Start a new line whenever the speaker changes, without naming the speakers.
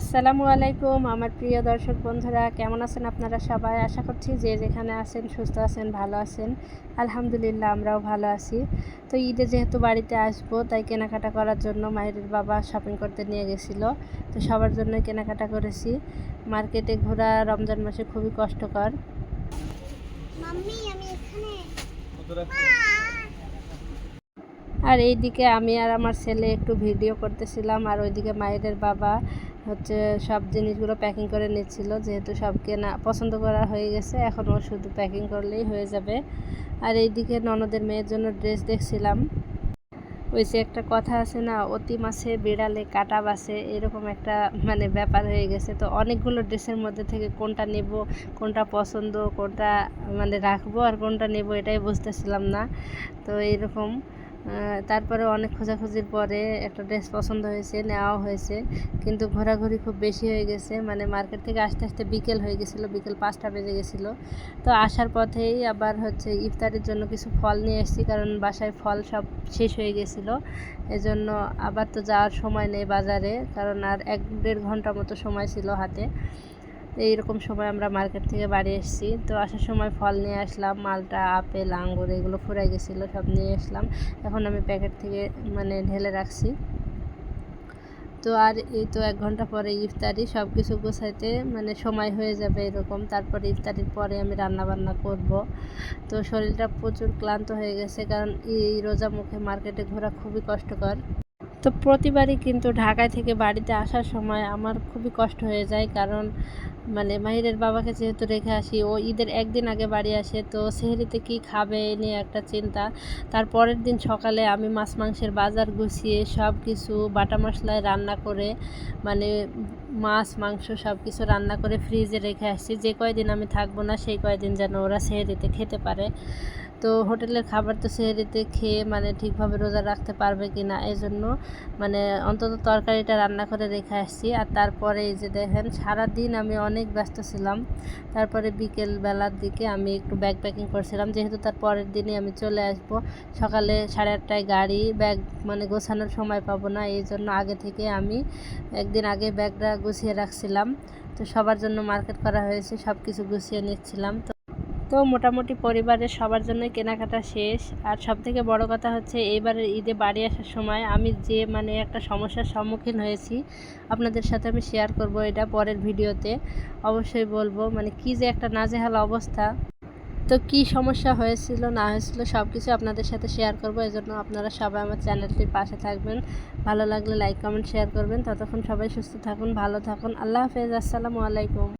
আসসালামু আলাইকুম আমার প্রিয় দর্শক বন্ধুরা কেমন আছেন আপনারা সবাই? আশা করছি যে যেখানে আছেন সুস্থ আছেন ভালো আছেন। আলহামদুলিল্লাহ আমরাও ভালো আছি। তো ঈদে যেহেতু বাড়িতে আসব তাই কেনাকাটা করার জন্য মায়ের বাবা শপিং করতে নিয়ে গেছিল। তো সবার জন্য কেনাকাটা করেছি। মার্কেটে ঘোরা রমজান মাসে খুবই কষ্টকর।
মাম্মি আমি এখানে।
আর এইদিকে আমি আর আমার ছেলে একটু ভিডিও করতেছিলাম আর ওইদিকে মায়েদের বাবা হচ্ছে সব জিনিসগুলো প্যাকিং করে নিচ্ছিল যেহেতু সব কেনা পছন্দ করা হয়ে গেছে এখন ও শুধু প্যাকিং করলেই হয়ে যাবে। আর এইদিকে ননদের মেয়ের জন্য ড্রেস দেখছিলাম। ওই যে একটা কথা আছে না অতি মাছে বিড়ালে কাটা বাসে এরকম একটা মানে ব্যাপার হয়ে গেছে। তো অনেকগুলো ড্রেসের মধ্যে থেকে কোনটা নেব কোনটা পছন্দ কোনটা মানে রাখব আর কোনটা নেব এটাই বুঝতেছিলাম না। তো এইরকম আহ, তারপরে অনেক খোঁজাখুঁজির পরে একটা ড্রেস পছন্দ হয়েছে, নেওয়াও হয়েছে। কিন্তু ঘোরাঘুরি খুব বেশি হয়ে গেছে। মানে মার্কেট থেকে আসতে আসতে বিকেল হয়ে গেছিল, বিকেল পাঁচটা বেজে গেছিল। তো আসার পথেই আবার হচ্ছে ইফতারের জন্য কিছু ফল নিয়ে এসেছি, কারণ বাসায় ফল সব শেষ হয়ে গেছিল। এজন্য আবার তো যাওয়ার সময় নেই বাজারে, কারণ আর এক দেড় ঘণ্টা মতো সময় ছিল হাতে। এইরকম সময় আমরা মার্কেট থেকে বাড়ি এসেছি। তো আসার সময় ফল নিয়ে আসলাম, মালটা, আপেল, আঙ্গুর এগুলো ফুরাই গেছিল, সব নিয়ে আসলাম। এখন আমি প্যাকেট থেকে মানে ঢেলে রাখছি। তো আর এই তো এক ঘণ্টা পরে ইফতারি সব কিছু গোছাইতে মানে সময় হয়ে যাবে এরকম। তারপরে ইফতারির পরে আমি রান্না বান্না করব। তো শরীরটা প্রচুর ক্লান্ত হয়ে গেছে কারণ এই রোজা মুখে মার্কেটে ঘোরা খুবই কষ্টকর। তো প্রতিবারই কিন্তু ঢাকায় থেকে বাড়িতে আসার সময় আমার খুবই কষ্ট হয়ে যায় কারণ মানে মাহিরের বাবাকে যেহেতু রেখে আসি, ও ঈদের একদিন আগে বাড়ি আসে, তো সেহরিতে কি খাবে এ নিয়ে একটা চিন্তা। তার পরের দিন সকালে আমি মাছ, মাংসের বাজার গুছিয়ে সব কিছু বাটা মশলায় রান্না করে মানে মাছ, মাংস সব কিছু রান্না করে ফ্রিজে রেখে আসছি। যে কয়দিন আমি থাকব না, সেই কয়দিন যেন ওরা সেহরিতে খেতে পারে। তো হোটেলের খাবার তো সেহরিতে খেয়ে মানে ঠিকভাবে রোজা রাখতে পারবে কি না এই জন্য মানে অন্তত তরকারিটা রান্না করে রেখে আসছি। আর তারপরে এই যে দেখেন, সারাদিন আমি অনেক ব্যস্ত ছিলাম। তারপরে বিকেল বেলার দিকে আমি একটু ব্যাগ প্যাকিং করছিলাম। যেহেতু তার পরের দিনে আমি চলে আসব। সকালে সাড়ে আটটায় গাড়ি ব্যাগ মানে গোছানোর সময় পাবো না। এই জন্য আগে থেকে আমি একদিন আগে ব্যাগটা গুছিয়ে রাখছিলাম। তো সবার জন্য মার্কেট করা হয়েছে সব কিছু গুছিয়ে নিচ্ছিলাম। তো তো মোটামুটি পরিবারের সবার জন্যই কেনাকাটা শেষ। আর সব থেকে বড় কথা হচ্ছে, এইবারের ঈদে বাড়ি আসার সময় আমি যে মানে একটা সমস্যার সম্মুখীন হয়েছি, আপনাদের সাথে আমি শেয়ার করব এটা পরের ভিডিওতে। অবশ্যই বলব মানে কি যে একটা নাজেহাল অবস্থা। তো কি সমস্যা হয়েছিল, না হয়েছিল সব কিছু আপনাদের সাথে শেয়ার করব। এই জন্য আপনারা সবাই আমার চ্যানেলটির পাশে থাকবেন। ভালো লাগলে লাইক কমেন্ট শেয়ার করবেন। ততক্ষণ সবাই সুস্থ থাকুন, ভালো থাকুন। আল্লাহ হাফেজ, আসসালামু আলাইকুম।